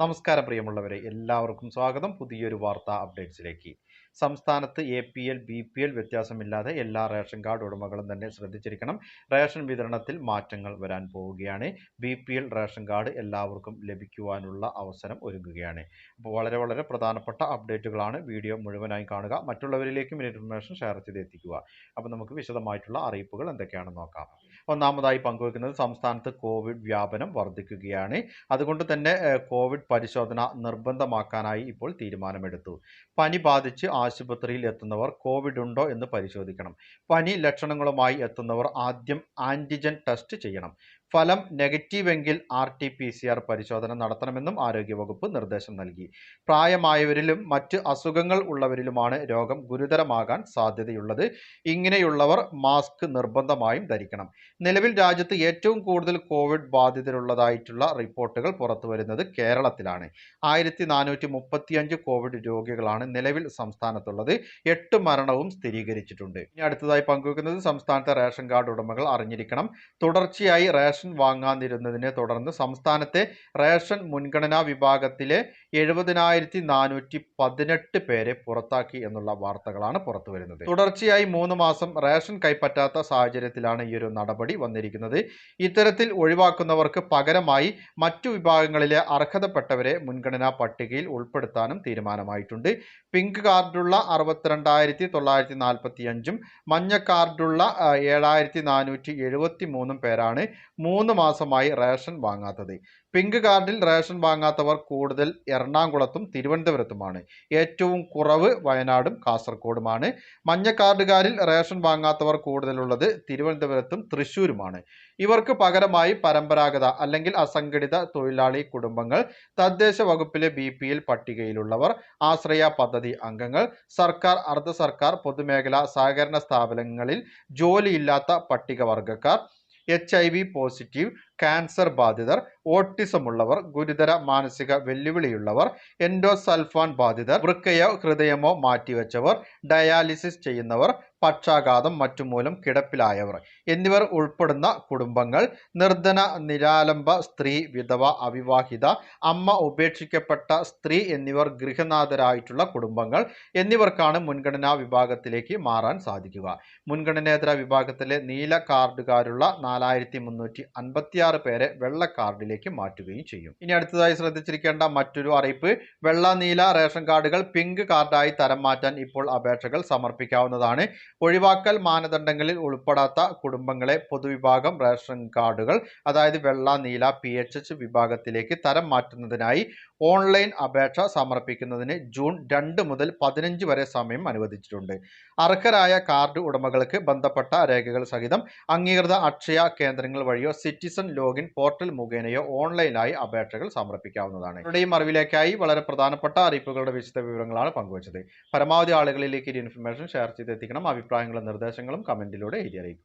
നമസ്കാരം പ്രിയമുള്ളവരെ എല്ലാവർക്കും സ്വാഗതം. പുതിയൊരു വാർത്താ അപ്ഡേറ്റ്സിലേക്ക് സംസ്ഥാനത്ത് A P L B P L വ്യത്യാസമില്ലാതെ എല്ലാ റേഷൻ കാർഡ് ഉടമകളും തന്നെ ശ്രദ്ധിച്ചിരിക്കണം. റേഷൻ വിതരണത്തിൽ മാറ്റങ്ങൾ വരാൻ പോവുകയാണ്. B P L ration card എല്ലാവർക്കും ലഭിക്കുവാനുള്ള അവസരം ഒരുങ്ങുകയാണ്. അപ്പോൾ വളരെ വളരെ പ്രധാനപ്പെട്ട അപ്ഡേറ്റുകളാണ് വീഡിയോ മുഴുവനായി കാണുക. മറ്റുള്ളവരിലേക്കും ഇൻഫർമേഷൻ ഷെയർ ചെയ്ത് എത്തിക്കുക. അപ്പോൾ നമുക്ക് വിശദമായിട്ടുള്ള അറിയിപ്പുകൾ എന്തൊക്കെയാണെന്ന് നോക്കാം. ഒന്നാമതായി പങ്കുവയ്ക്കുന്നത് സംസ്ഥാനത്ത് കോവിഡ് വ്യാപനം വർദ്ധിക്കുകയാണ്. അതുകൊണ്ട് തന്നെ കോവിഡ് പരിശോധന നിർബന്ധമാക്കാനായി ഇപ്പോൾ തീരുമാനമെടുത്തു. പനി ബാധിച്ച് ആശുപത്രിയിൽ എത്തുന്നവർ കോവിഡ് ഉണ്ടോ എന്ന് പരിശോധിക്കണം. പനി ലക്ഷണങ്ങളുമായി എത്തുന്നവർ ആദ്യം ആന്റിജൻ ടെസ്റ്റ് ചെയ്യണം. ഫലം നെഗറ്റീവെങ്കിൽ R T P C R പരിശോധന നടത്തണമെന്നും ആരോഗ്യവകുപ്പ് നിർദ്ദേശം നൽകി. പ്രായമായവരിലും മറ്റ് അസുഖങ്ങൾ ഉള്ളവരിലുമാണ് രോഗം ഗുരുതരമാകാൻ സാധ്യതയുള്ളത്. ഇങ്ങനെയുള്ളവർ മാസ്ക് നിർബന്ധമായും ധരിക്കണം. നിലവിൽ രാജ്യത്ത് ഏറ്റവും കൂടുതൽ കോവിഡ് ബാധിതരുള്ളതായിട്ടുള്ള റിപ്പോർട്ടുകൾ പുറത്തുവരുന്നത് കേരളത്തിലാണ്. ആയിരത്തി കോവിഡ് രോഗികളാണ് നിലവിൽ സംസ്ഥാനത്തുള്ളത്. എട്ട് മരണവും സ്ഥിരീകരിച്ചിട്ടുണ്ട്. ഇനി അടുത്തതായി പങ്കുവെക്കുന്നത് സംസ്ഥാനത്തെ റേഷൻ കാർഡ് ഉടമകൾ അറിഞ്ഞിരിക്കണം. തുടർച്ചയായി റേഷൻ വാങ്ങാതിരുന്നതിനെ തുടർന്ന് സംസ്ഥാനത്തെ റേഷൻ മുൻഗണനാ വിഭാഗത്തിലെ എഴുപതിനായിരത്തി നാനൂറ്റി പതിനെട്ട് പേരെ പുറത്താക്കി എന്നുള്ള വാർത്തകളാണ് പുറത്തു വരുന്നത് തുടർച്ചയായി മൂന്ന് മാസം റേഷൻ കൈപ്പറ്റാത്ത സാഹചര്യത്തിലാണ് ഈ ഒരു നടപടി വന്നിരിക്കുന്നത്. ഇത്തരത്തിൽ ഒഴിവാക്കുന്നവർക്ക് പകരമായി മറ്റു വിഭാഗങ്ങളിലെ അർഹതപ്പെട്ടവരെ മുൻഗണനാ പട്ടികയിൽ ഉൾപ്പെടുത്താനും തീരുമാനമായിട്ടുണ്ട്. പിങ്ക് കാർഡുള്ള അറുപത്തിരണ്ടായിരത്തി തൊള്ളായിരത്തി നാൽപ്പത്തി അഞ്ചും മഞ്ഞ കാർഡുള്ള ഏഴായിരത്തി നാനൂറ്റി എഴുപത്തി മൂന്നും പേരാണ് മൂന്ന് മാസമായി റേഷൻ വാങ്ങാത്തത്. പിങ്ക് കാർഡിൽ റേഷൻ വാങ്ങാത്തവർ കൂടുതൽ എറണാകുളത്തും തിരുവനന്തപുരത്തുമാണ്. ഏറ്റവും കുറവ് വയനാടും കാസർഗോഡുമാണ്. മഞ്ഞ കാർഡുകാരിൽ റേഷൻ വാങ്ങാത്തവർ കൂടുതലുള്ളത് തിരുവനന്തപുരത്തും തൃശ്ശൂരുമാണ്. ഇവർക്ക് പകരമായി പരമ്പരാഗത അല്ലെങ്കിൽ അസംഘടിത തൊഴിലാളി കുടുംബങ്ങൾ തദ്ദേശ വകുപ്പിലെ ബി പി എൽ പട്ടികയിലുള്ളവർ ആശ്രയ പദ്ധതി അംഗങ്ങൾ സർക്കാർ അർദ്ധ സർക്കാർ പൊതുമേഖലാ സഹകരണ സ്ഥാപനങ്ങളിൽ ജോലിയില്ലാത്ത പട്ടികവർഗക്കാർ HIV positive ക്യാൻസർ ബാധിതർ ഓട്ടിസം ഉള്ളവർ ഗുരുതര മാനസിക വെല്ലുവിളിയുള്ളവർ എൻഡോസൾഫാൻ ബാധിതർ വൃക്കയോ ഹൃദയമോ മാറ്റിവെച്ചവർ ഡയാലിസിസ് ചെയ്യുന്നവർ പക്ഷാഘാതം മറ്റുമൂലം കിടപ്പിലായവർ എന്നിവർ ഉൾപ്പെടുന്ന കുടുംബങ്ങൾ നിർധന നിരാലംബ സ്ത്രീ വിധവ അവിവാഹിത അമ്മ ഉപേക്ഷിക്കപ്പെട്ട സ്ത്രീ എന്നിവർ ഗൃഹനാഥരായിട്ടുള്ള കുടുംബങ്ങൾ എന്നിവർക്കാണ് മുൻഗണനാ വിഭാഗത്തിലേക്ക് മാറാൻ സാധിക്കുക. മുൻഗണനേതര വിഭാഗത്തിലെ നീല കാർഡുകാരുള്ള നാലായിരത്തി മുന്നൂറ്റി പേരെ വെള്ള കാർഡിലേക്ക് മാറ്റുകയും ചെയ്യും. ഇനി അടുത്തതായി ശ്രദ്ധിച്ചിരിക്കേണ്ട മറ്റൊരു അറിയിപ്പ് വെള്ള നീല റേഷൻ കാർഡുകൾ പിങ്ക് കാർഡായി തരം മാറ്റാൻ ഇപ്പോൾ അപേക്ഷകൾ സമർപ്പിക്കാവുന്നതാണ്. ഒഴിവാക്കൽ മാനദണ്ഡങ്ങളിൽ ഉൾപ്പെടാത്ത കുടുംബങ്ങളെ പൊതുവിഭാഗം റേഷൻ കാർഡുകൾ അതായത് വെള്ള നീല പി വിഭാഗത്തിലേക്ക് തരം മാറ്റുന്നതിനായി ഓൺലൈൻ അപേക്ഷ സമർപ്പിക്കുന്നതിന് ജൂൺ രണ്ട് മുതൽ പതിനഞ്ച് വരെ സമയം അനുവദിച്ചിട്ടുണ്ട്. അർഹരായ കാർഡ് ഉടമകൾക്ക് ബന്ധപ്പെട്ട രേഖകൾ സഹിതം അംഗീകൃത അക്ഷയ കേന്ദ്രങ്ങൾ വഴിയോ സിറ്റിസൺ ലോഗിൻ പോർട്ടൽ മുഖേനയോ ഓൺലൈനായി അപേക്ഷകൾ സമർപ്പിക്കാവുന്നതാണ്. ഇവരുടെയും അറിവിലേക്കായി വളരെ പ്രധാനപ്പെട്ട അറിയിപ്പുകളുടെ വിശദ വിവരങ്ങളാണ് പങ്കുവച്ചത്. പരമാവധി ആളുകളിലേക്ക് ഈ ഇൻഫർമേഷൻ ഷെയർ ചെയ്തെത്തിക്കണം. അഭിപ്രായങ്ങളും നിർദ്ദേശങ്ങളും കമന്റിലൂടെ എഴുതി അറിയിക്കുക.